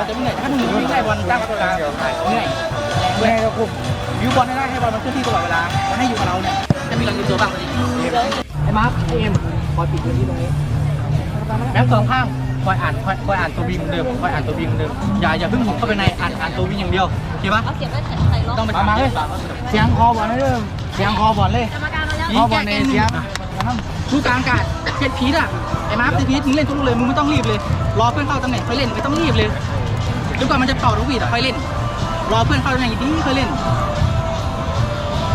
เราจะไม่เหนื่อยถ้ามึงวิ่งได้บอลตั้งเวลาเหนื่อยเหนื่อยเราคุมวิวบอลให้ได้ให้บอลมันเคลื่อนที่ตลอดเวลามันให้อยู่กับเราเนี่ยจะมีการยืนตัวบ้างไอ้มาร์คไอเอ็มคอยปิดพื้นที่ตรงนี้แบ็คสองข้างคอยอ่านคอยคอยอ่านตัววิ่งเดิมคอยอ่านตัววิ่งเดิมอย่าอย่าเพิ่งหุบเข้าไปในอ่านอ่านตัววิ่งอย่างเดียวโอเคปะเอาเก็บไว้ใส่ล็อกต้องไปมาเลยเสียงคอบอลเริ่มเสียงคอบอลเลยกรรมการมาแล้วคอบอลในเสียงลูกกลางอากาศเพชรพีทอะไอ้มาร์คเพชรพีทมึงเล่นทุกลูกเลยมึงไม่ต้องรีบเลยรอเพื่อนเข้าตำแหน่งค่อยเล่นไม่ต้องรีบเลย จนกว่ามันจะเป่าลูกหวีดอะค่อยเล่น รอเพื่อนเข้าตำแหน่งดีๆค่อยเล่น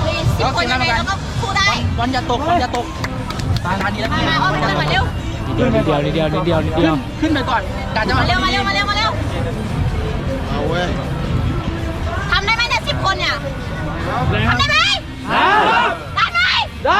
มีสิบคนยังไงเราก็สู้ได้บอลอย่าตกบอลอย่าตกตายทันนี้แล้วมามาอ้อมไปเลยมาเร็ว เดียวนิดเดียวนิดเดียวนิดเดียวนิดเดียวขึ้นไปก่อนการจะมามาเร็วมาเร็วมาเร็วมาเร็วเอาเว้ยทำได้ไหมเนี่ยสิบคนเนี่ยทำได้ไหมได้ไหมได้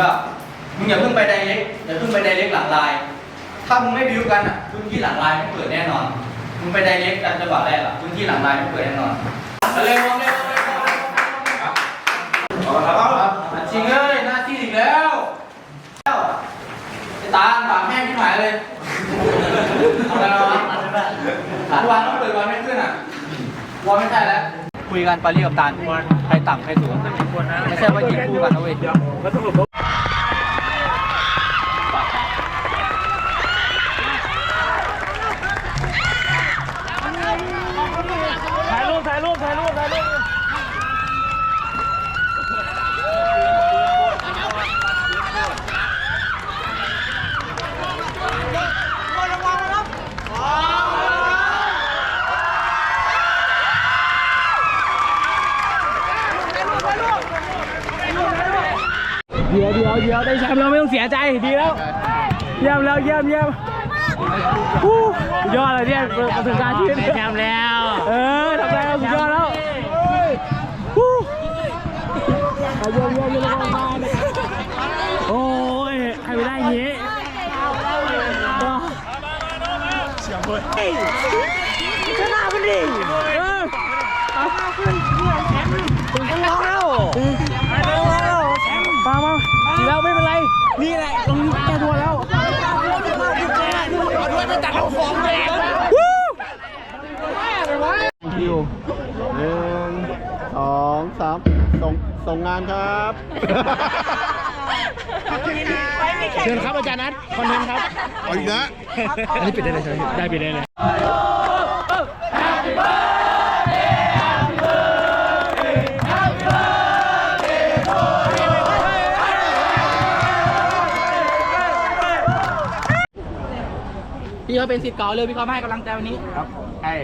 ว่ามึงอย่าเพิ่งไปไดเล็กอย่าเพิ่งไปไดเล็กหลังลาย ถ้ามึงไม่บิวกันอะพื้นที่หลังลายไม่เปิดแน่นอน มึงไปไดเล็กกันจังหวะแรกอะพื้นที่หลังลายไม่เปิดแน่นอนเร็วเร็วเร็วจริงเลยหน้าที่อีกแล้วไอ้ตาปากแม่งที่หมายเลยทำอะไรวะทุกวันต้องเปิดวันไม่ขึ้นอะวันไม่ใช่แล้วคุยกันปารีกับตาลใครต่ำใครสูงไม่ใช่ว่ายิงคู่กันนะเว้ย ถ่ายรูปถ่ายรูปถ่ายรูปถ่ายรูป เดียวได้แชมป์เราไม่ต้องเสียใจดีแล้ว เยี่ยมแล้วเยี่ยมเยี่ยมฮู้ยอดเลยเนี่ยประสบการณ์ชีวิตได้แชมป์แล้ว เออทำได้แล้วสุดยอดแล้วฮู้เอาเยี่ยมเยี่ยมเยี่ยมมากโอ้ยใครไม่ได้อย่างงี้ชนะมันดิเออเอาขึ้นแชมป์ถึงต้องร้องแล้วต้องร้องแล้วแชมป์มามาดีแล้วไม่เป็นไร นี่แหละตรงนี้แก้ตัวแล้วคิว หนึ่งสองสาม ส่งส่งงานครับเชิญครับอาจารย์นัทคอนเทนต์ครับเอาอีกนะอันนี้ปิดได้เลยใช่ไหมได้ปิดได้เลย พี่เขาเป็นสิทธิ์เก่าเลยพี่เขามาให้กำลังใจวันนี้ ครับไอ้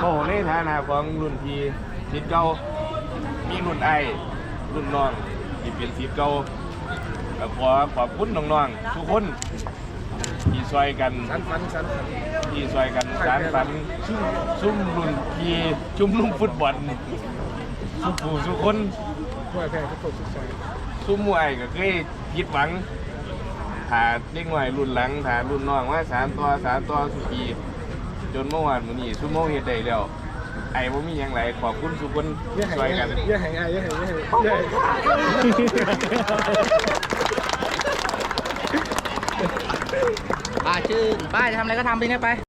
โอ้โหในฐานะของรุ่นพี่สิทธิ์เก่า มีรุ่นไอ้รุ่นน้องที่เป็นสิทธิ์เก่าก็ขอขอบคุณน้องๆทุกคนที่ช่วยกันที่ช่วยกันสร้างสรรค์ซุ่มรุ่นพี่ชุมนุมฟุตบอลสุขผู้สุกคนซุ่มมวยก็เคยผิดหวังถ้าเด็กหน่อยรุ่นหลังถ้ารุ่นน้องว่าสามต่อสามต่อสุกีจนเมื่อวานมื้อนี้ซุโมงเฮ็ดได้แล้ว ไอ้บ่มีหยังหลายขอบคุณทุกคนช่วยกันอ่าชื่อป้ายจะทำอะไรก็ทำไปเนี่ยไป